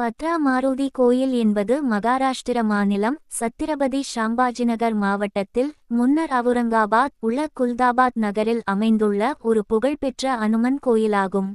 பத்ரா மாருதி கோயில் என்பது மகாராஷ்டிர மாநிலம் சத்திரபதி ஷாம்பாஜிநகர் மாவட்டத்தில் முன்னர் அவுரங்காபாத் உள்ள குல்தாபாத் நகரில் அமைந்துள்ள ஒரு புகழ்பெற்ற அனுமன் கோயிலாகும்.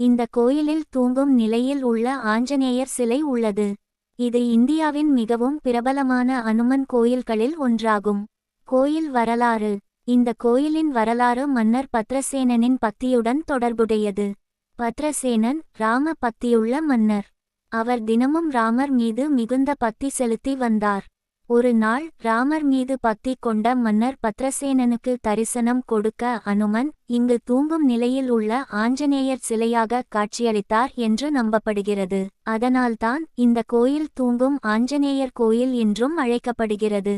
இந்த கோயிலில் தூங்கும் நிலையில் உள்ள ஆஞ்சநேயர் சிலை உள்ளது. இது இந்தியாவின் மிகவும் பிரபலமான அனுமன் கோயில்களில் ஒன்றாகும். கோயில் வரலாறு. இந்த கோயிலின் வரலாறு மன்னர் பத்ரசேனனின் பக்தியுடன் தொடர்புடையது. பத்ரசேனன் ராம பக்தியுள்ள மன்னர். அவர் தினமும் ராமர் மீது மிகுந்த பக்தி செலுத்தி வந்தார். ஒரு நாள் ராமர் மீது பக்தி கொண்ட மன்னர் பத்ரசேனனுக்கு தரிசனம் கொடுக்க அனுமன் இங்கு தூங்கும் நிலையில் உள்ள ஆஞ்சநேயர் சிலையாக காட்சியளித்தார் என்று நம்பப்படுகிறது. அதனால்தான் இந்த கோயில் தூங்கும் ஆஞ்சநேயர் கோயில் என்றும் அழைக்கப்படுகிறது.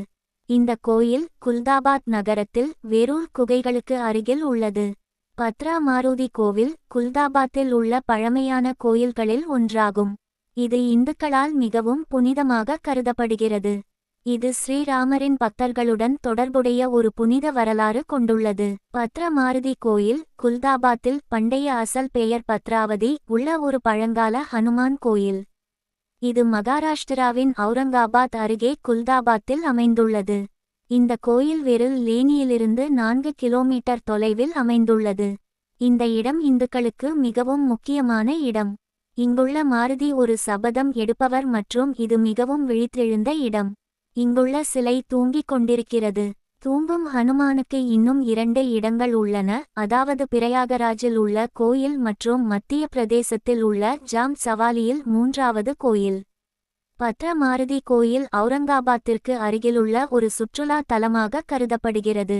இந்த கோயில் குல்தாபாத் நகரத்தில் வெரூர் குகைகளுக்கு அருகில் உள்ளது. பத்ரா மாருதி கோவில் குல்தாபாத்தில் உள்ள பழமையான கோயில்களில் ஒன்றாகும். இது இந்துக்களால் மிகவும் புனிதமாக கருதப்படுகிறது. இது ஸ்ரீராமரின் பக்தர்களுடன் தொடர்புடைய ஒரு புனித வரலாறு கொண்டுள்ளது. பத்ரமாருதி கோயில் குல்தாபாத்தில் பண்டைய அசல் பெயர் பத்ராவதி உள்ள ஒரு பழங்கால ஹனுமான் கோயில். இது மகாராஷ்டிராவின் அவுரங்காபாத் அருகே குல்தாபாத்தில் அமைந்துள்ளது. இந்த கோயில் வெறும் லேனியிலிருந்து நான்கு கிலோமீட்டர் தொலைவில் அமைந்துள்ளது. இந்த இடம் இந்துக்களுக்கு மிகவும் முக்கியமான இடம். இங்குள்ள மாருதி ஒரு சபதம் எடுப்பவர் மற்றும் இது மிகவும் விழித்தெழுந்த இடம். இங்குள்ள சிலை தூங்கிக் கொண்டிருக்கிறது. தூங்கும் ஹனுமானுக்கு இன்னும் இரண்டு இடங்கள் உள்ளன. அதாவது பிரயாகராஜில் உள்ள கோயில் மற்றும் மத்திய பிரதேசத்தில் உள்ள ஜாம் சவாலியில் மூன்றாவது கோயில். பத்ரமாருதி கோயில் அவுரங்காபாத்திற்கு அருகிலுள்ள ஒரு சுற்றுலா தலமாக கருதப்படுகிறது.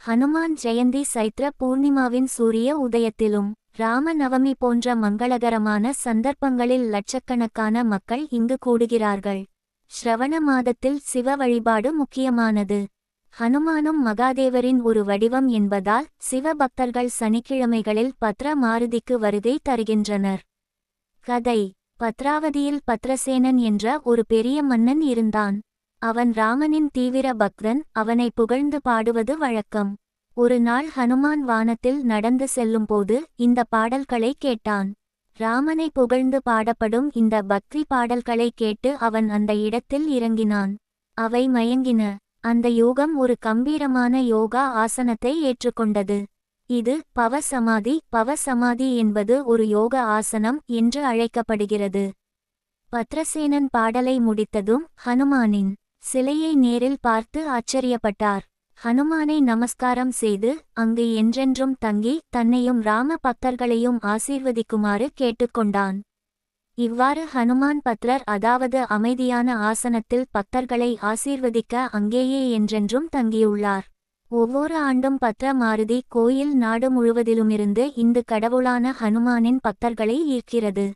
ஹனுமான் ஜெயந்தி சைத்ர பூர்ணிமாவின் சூரிய உதயத்திலும். ராம நவமி போன்ற மங்களகரமான சந்தர்ப்பங்களில் லட்சக்கணக்கான மக்கள் இங்கு கூடுகிறார்கள். ஸ்ரவண மாதத்தில் சிவ வழிபாடு முக்கியமானது. ஹனுமானும் மகாதேவரின் ஒரு வடிவம் என்பதால் சிவ பக்தர்கள் சனிக்கிழமைகளில் பத்ர மாருதிக்கு வருகை தருகின்றனர். கதை. பத்ராவதியில் பத்ரசேனன் என்ற ஒரு பெரிய மன்னன் இருந்தான். அவன் ராமனின் தீவிர பக்தன் அவனை புகழ்ந்து பாடுவது வழக்கம். ஒரு நாள் ஹனுமான் வானத்தில் நடந்து செல்லும்போது இந்த பாடல்களை கேட்டான். ராமனை புகழ்ந்து பாடப்படும் இந்த பக்தி பாடல்களை கேட்டு அவன் அந்த இடத்தில் இறங்கினான். அவை மயங்கின. அந்த யோகம் ஒரு கம்பீரமான யோகா ஆசனத்தை ஏற்றுக்கொண்டது. இது பவசமாதி பவசமாதி என்பது ஒரு யோக ஆசனம் என்று அழைக்கப்படுகிறது. பத்ரசேனன் பாடலை முடித்ததும் ஹனுமானின் சிலையை நேரில் பார்த்து ஆச்சரியப்பட்டார். ஹனுமானை நமஸ்காரம் செய்து அங்கு என்றென்றும் தங்கி தன்னையும் ராம பக்தர்களையும் ஆசீர்வதிக்குமாறு கேட்டுக்கொண்டான். இவ்வாறு ஹனுமான் பத்ரர் அதாவது அமைதியான ஆசனத்தில் பக்தர்களை ஆசீர்வதிக்க அங்கேயே என்றென்றும் தங்கியுள்ளார். ஒவ்வொரு ஆண்டும் பத்ர மாருதி கோயில் நாடு முழுவதிலுமிருந்து இந்து கடவுளான ஹனுமானின் பக்தர்களை ஈர்க்கிறது.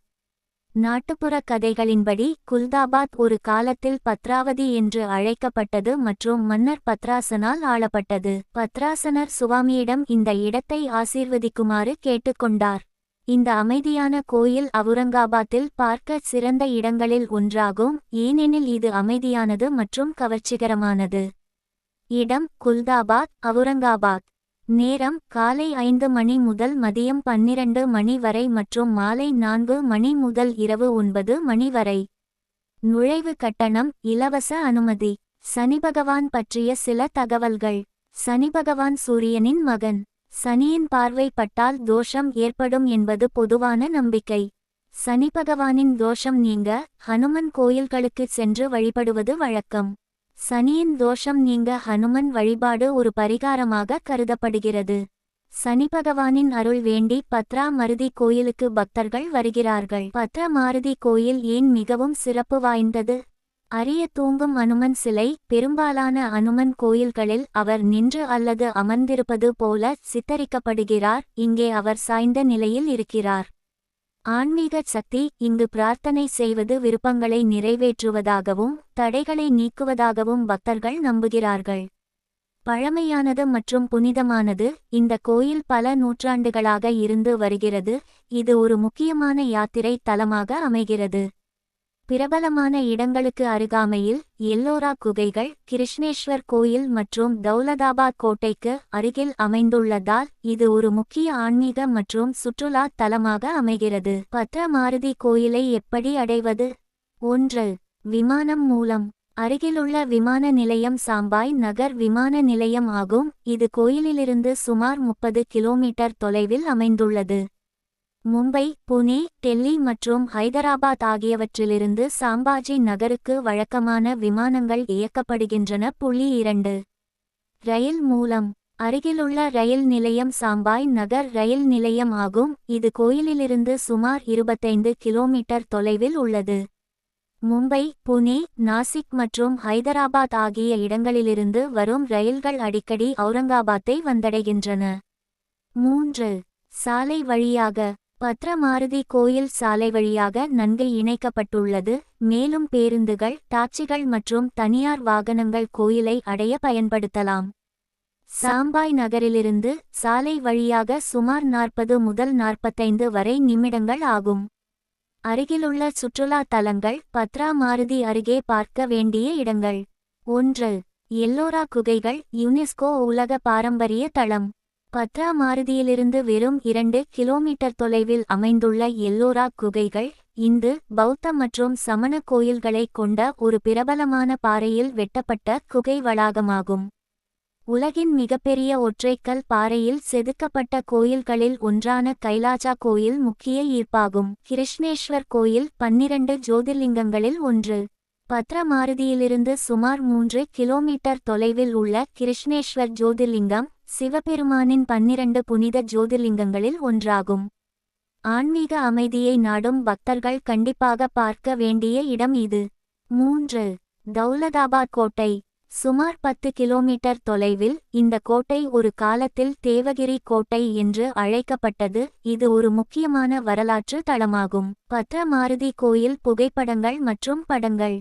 நாட்டுப்புற கதைகளின்படி குல்தாபாத் ஒரு காலத்தில் பத்ராவதி என்று அழைக்கப்பட்டது மற்றும் மன்னர் பத்ராசனால் ஆளப்பட்டது. பத்ராசனர் சுவாமியிடம் இந்த இடத்தை ஆசீர்வதிக்குமாறு கேட்டுக்கொண்டார். இந்த அமைதியான கோயில் அவுரங்காபாத்தில் பார்க்க சிறந்த இடங்களில் ஒன்றாகும். ஏனெனில் இது அமைதியானது மற்றும் கவர்ச்சிகரமானது. இடம் குல்தாபாத் அவுரங்காபாத். நேரம் காலை ஐந்து மணி முதல் மதியம் பன்னிரண்டு மணி வரை மற்றும் மாலை நான்கு மணி முதல் இரவு ஒன்பது மணி வரை. நுழைவு கட்டணம் இலவச அனுமதி. சனி பகவான் பற்றிய சில தகவல்கள். சனி பகவான் சூரியனின் மகன். சனியின் பார்வைப்பட்டால் தோஷம் ஏற்படும் என்பது பொதுவான நம்பிக்கை. சனி பகவானின் தோஷம் நீங்க ஹனுமன் கோயில்களுக்கு சென்று வழிபடுவது வழக்கம். சனியின் தோஷம் நீங்க ஹனுமன் வழிபாடு ஒரு பரிகாரமாக கருதப்படுகிறது. சனி பகவானின் அருள் வேண்டி பத்ரா மருதி கோயிலுக்கு பக்தர்கள் வருகிறார்கள். பத்ர மாருதி கோயில் ஏன் மிகவும் சிறப்பு வாய்ந்தது? அரிய தூங்கும் அனுமன் சிலை பெரும்பாலான அனுமன் கோயில்களில் அவர் நின்று அல்லது அமர்ந்திருப்பது போல சித்தரிக்கப்படுகிறார். இங்கே அவர் சாய்ந்த நிலையில் இருக்கிறார். ஆன்மீக சக்தி இங்கு பிரார்த்தனை செய்வது விருப்பங்களை நிறைவேற்றுவதாகவும் தடைகளை நீக்குவதாகவும் பக்தர்கள் நம்புகிறார்கள். பழமையானது மற்றும் புனிதமானது இந்த கோயில் பல நூற்றாண்டுகளாக இருந்து வருகிறது. இது ஒரு முக்கியமான யாத்திரை தலமாக அமைகிறது. பிரபலமான இடங்களுக்கு அருகாமையில் எல்லோரா குகைகள் கிருஷ்ணேஸ்வர் கோயில் மற்றும் தௌலதாபாத் கோட்டைக்கு அருகில் அமைந்துள்ளதால் இது ஒரு முக்கிய ஆன்மீக மற்றும் சுற்றுலா தலமாக அமைகிறது. பத்ரமாருதி கோயிலை எப்படி அடைவது? ஒன்று விமானம் மூலம். அருகிலுள்ள விமான நிலையம் சாம்பாய் நகர் விமான நிலையம் ஆகும். இது கோயிலிலிருந்து சுமார் முப்பது கிலோமீட்டர் தொலைவில் அமைந்துள்ளது. மும்பை புனே டெல்லி மற்றும் ஹைதராபாத் ஆகியவற்றிலிருந்து சாம்பாஜி நகருக்கு வழக்கமான விமானங்கள் இயக்கப்படுகின்றன. புள்ளி இரண்டு. ரயில் மூலம். அருகிலுள்ள ரயில் நிலையம் சாம்பாய் நகர் ரயில் நிலையம் ஆகும். இது கோயிலிலிருந்து சுமார் இருபத்தைந்து கிலோமீட்டர் தொலைவில் உள்ளது. மும்பை புனே நாசிக் மற்றும் ஹைதராபாத் ஆகிய இடங்களிலிருந்து வரும் ரயில்கள் அடிக்கடி அவுரங்காபாத்தை வந்தடைகின்றன. மூன்று. சாலை வழியாக. பத்ரமாருதி கோயில் சாலை வழியாக நன்கு இணைக்கப்பட்டுள்ளது. மேலும் பேருந்துகள் டாக்சிகள் மற்றும் தனியார் வாகனங்கள் கோயிலை அடைய பயன்படுத்தலாம். சாம்பாய் நகரிலிருந்து சாலை வழியாக சுமார் நாற்பது முதல் நாற்பத்தைந்து வரை நிமிடங்கள் ஆகும். அருகிலுள்ள சுற்றுலா தலங்கள் பத்ரா மாருதி அருகே பார்க்க வேண்டிய இடங்கள். ஒன்று. எல்லோரா குகைகள் யுனெஸ்கோ உலக பாரம்பரிய தளம். பத்ரா மாருதியிலிருந்து வெறும் இரண்டு கிலோமீட்டர் தொலைவில் அமைந்துள்ள எல்லோரா குகைகள் இந்து பௌத்த மற்றும் சமண கோயில்களைக் கொண்ட ஒரு பிரபலமான பாறையில் வெட்டப்பட்ட குகை வளாகமாகும். உலகின் மிகப்பெரிய ஒற்றைக்கல் பாறையில் செதுக்கப்பட்ட கோயில்களில் ஒன்றான கைலாஜா கோயில் முக்கிய ஈர்ப்பாகும். கிருஷ்ணேஸ்வர் கோயில் பன்னிரண்டு ஜோதிர்லிங்கங்களில் ஒன்று. பத்ரமாருதியிலிருந்து சுமார் மூன்று கிலோமீட்டர் தொலைவில் உள்ள கிருஷ்ணேஸ்வர் ஜோதிர்லிங்கம் சிவபெருமானின் பன்னிரண்டு புனித ஜோதிர்லிங்கங்களில் ஒன்றாகும். ஆன்மீக அமைதியை நாடும் பக்தர்கள் கண்டிப்பாக பார்க்க வேண்டிய இடம் இது. மூன்று தௌலதாபாத் கோட்டை. சுமார் பத்து கிலோமீட்டர் தொலைவில் இந்த கோட்டை ஒரு காலத்தில் தேவகிரி கோட்டை என்று அழைக்கப்பட்டது. இது ஒரு முக்கியமான வரலாற்று தளமாகும் பத்ரமாருதி கோயில் புகைப்படங்கள் மற்றும் படங்கள்.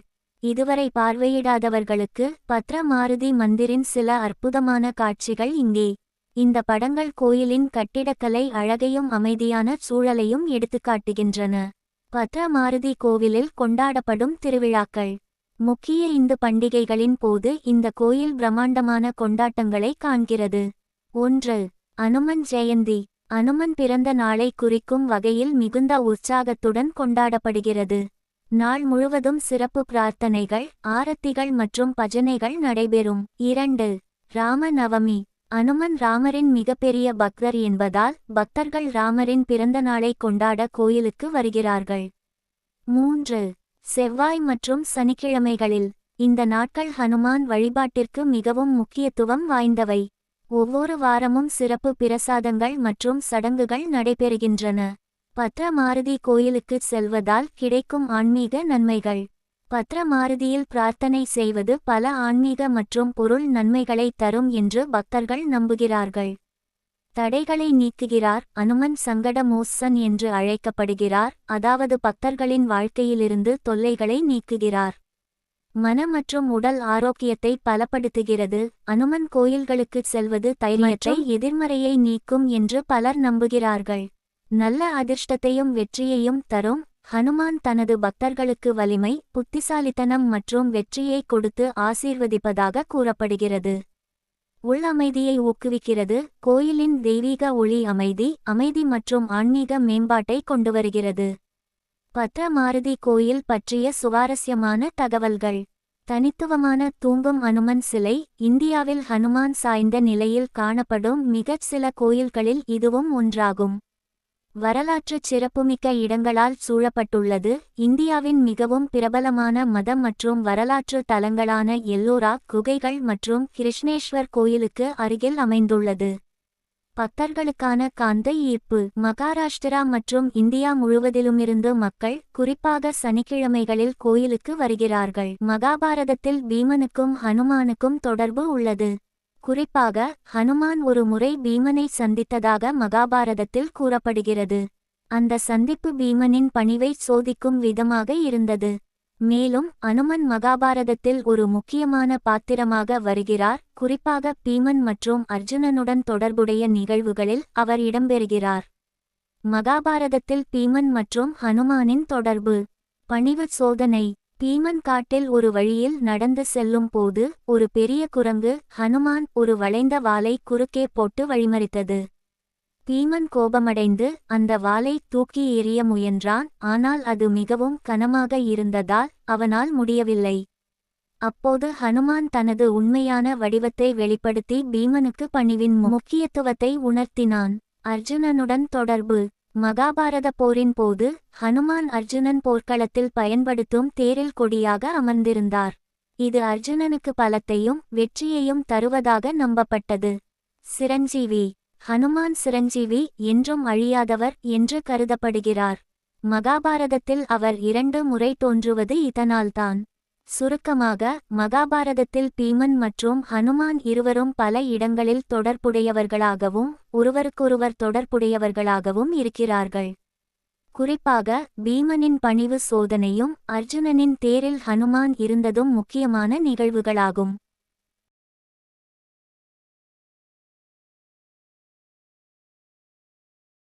இதுவரை பார்வையிடாதவர்களுக்கு பத்ரமாருதி மந்திரின் சில அற்புதமான காட்சிகள் இங்கே. இந்த படங்கள் கோயிலின் கட்டிடக்கலை அழகையும் அமைதியான சூழலையும் எடுத்துக்காட்டுகின்றன. பத்ரமாருதி கோவிலில் கொண்டாடப்படும் திருவிழாக்கள். முக்கிய இந்து பண்டிகைகளின் போது இந்த கோயில் பிரம்மாண்டமான கொண்டாட்டங்களை காண்கிறது. ஒன்று அனுமன் ஜெயந்தி. அனுமன் பிறந்த நாளை குறிக்கும் வகையில் மிகுந்த உற்சாகத்துடன் கொண்டாடப்படுகிறது. நாள் முழுவதும் சிறப்பு பிரார்த்தனைகள் ஆரத்திகள் மற்றும் பஜனைகள் நடைபெறும். இரண்டு ராம நவமி அனுமன் ராமரின் மிகப்பெரிய பக்தர் என்பதால் பக்தர்கள் ராமரின் பிறந்த நாளை கொண்டாட கோயிலுக்கு வருகிறார்கள். மூன்று செவ்வாய் மற்றும் சனிக்கிழமைகளில் இந்த நாட்கள் ஹனுமான் வழிபாட்டிற்கு மிகவும் முக்கியத்துவம் வாய்ந்தவை. ஒவ்வொரு வாரமும் சிறப்பு பிரசாதங்கள் மற்றும் சடங்குகள் நடைபெறுகின்றன. பத்ரமாருதி கோயிலுக்குச் செல்வதால் கிடைக்கும் ஆன்மீக நன்மைகள். பத்ரமாருதியில் பிரார்த்தனை செய்வது பல ஆன்மீக மற்றும் பொருள் நன்மைகளை தரும் என்று பக்தர்கள் நம்புகிறார்கள். தடைகளை நீக்குகிறார் அனுமன் சங்கட மோசன் என்று அழைக்கப்படுகிறார். அதாவது பக்தர்களின் வாழ்க்கையிலிருந்து தொல்லைகளை நீக்குகிறார். மன மற்றும் உடல் ஆரோக்கியத்தை பலப்படுத்துகிறது. அனுமன் கோயில்களுக்குச் செல்வது தைரியத்தை எதிர்மறையை நீக்கும் என்று பலர் நம்புகிறார்கள். நல்ல அதிர்ஷ்டத்தையும் வெற்றியையும் தரும். ஹனுமான் தனது பக்தர்களுக்கு வலிமை புத்திசாலித்தனம் மற்றும் வெற்றியை கொடுத்து ஆசீர்வதிப்பதாக கூறப்படுகிறது. உள் அமைதியை ஊக்குவிக்கிறது. கோயிலின் தெய்வீக ஒளி அமைதி அமைதி மற்றும் ஆன்மீக மேம்பாட்டை கொண்டுவருகிறது. பத்ரமாருதி கோயில் பற்றிய சுவாரஸ்யமான தகவல்கள். தனித்துவமான தூங்கும் அனுமன் சிலை இந்தியாவில் ஹனுமான் சாய்ந்த நிலையில் காணப்படும் மிகச் சில கோயில்களில் இதுவும் ஒன்றாகும். வரலாற்றுச் சிறப்புமிக்க இடங்களால் சூழப்பட்டுள்ளது. இந்தியாவின் மிகவும் பிரபலமான மதம் மற்றும் வரலாற்று தலங்களான எல்லோரா குகைகள் மற்றும் கிருஷ்ணேஸ்வர் கோயிலுக்கு அருகில் அமைந்துள்ளது. பக்தர்களுக்கான காந்த ஈர்ப்பு மகாராஷ்டிரா மற்றும் இந்தியா முழுவதிலுமிருந்து மக்கள் குறிப்பாக சனிக்கிழமைகளில் கோயிலுக்கு வருகிறார்கள். மகாபாரதத்தில் பீமனுக்கும் ஹனுமானுக்கும் தொடர்பு உள்ளது. குறிப்பாக ஹனுமான் ஒரு முறை பீமனை சந்தித்ததாக மகாபாரதத்தில் கூறப்படுகிறது. அந்த சந்திப்பு பீமனின் பணிவை சோதிக்கும் விதமாக இருந்தது. மேலும் அனுமன் மகாபாரதத்தில் ஒரு முக்கியமான பாத்திரமாக வருகிறார். குறிப்பாக பீமன் மற்றும் அர்ஜுனனுடன் தொடர்புடைய நிகழ்வுகளில் அவர் இடம்பெறுகிறார். மகாபாரதத்தில் பீமன் மற்றும் ஹனுமானின் தொடர்பு பணிவு சோதனை பீமன் காட்டில் ஒரு வழியில் நடந்து செல்லும் போது ஒரு பெரிய குரங்கு ஹனுமான் ஒரு வளைந்த வாளை குறுக்கே போட்டு வழிமறித்தது. பீமன் கோபமடைந்து அந்த வாளை தூக்கி எறிய முயன்றான் ஆனால் அது மிகவும் கனமாக இருந்ததால் அவனால் முடியவில்லை. அப்போது ஹனுமான் தனது உண்மையான வடிவத்தை வெளிப்படுத்தி பீமனுக்கு பணிவின் முக்கியத்துவத்தை உணர்த்தினான். அர்ஜுனனுடன் தொடர்பு மகாபாரத போரின் போது ஹனுமான் அர்ஜுனன் போர்க்களத்தில் பயன்படுத்தும் தேரில் கொடியாக அமர்ந்திருந்தார். இது அர்ஜுனனுக்கு பலத்தையும் வெற்றியையும் தருவதாக நம்பப்பட்டது. சிரஞ்சீவி. ஹனுமான் சிரஞ்சீவி என்றும் அழியாதவர் என்று கருதப்படுகிறார். மகாபாரதத்தில் அவர் இரண்டு முறை தோன்றுவது இதனால்தான். சுருக்கமாக மகாபாரதத்தில் பீமன் மற்றும் ஹனுமான் இருவரும் பல இடங்களில் தொடர்புடையவர்களாகவும் ஒருவருக்கொருவர் தொடர்புடையவர்களாகவும் இருக்கிறார்கள். குறிப்பாக பீமனின் பணிவு சோதனையும் அர்ஜுனனின் தேரில் ஹனுமான் இருந்ததும் முக்கியமான நிகழ்வுகளாகும்.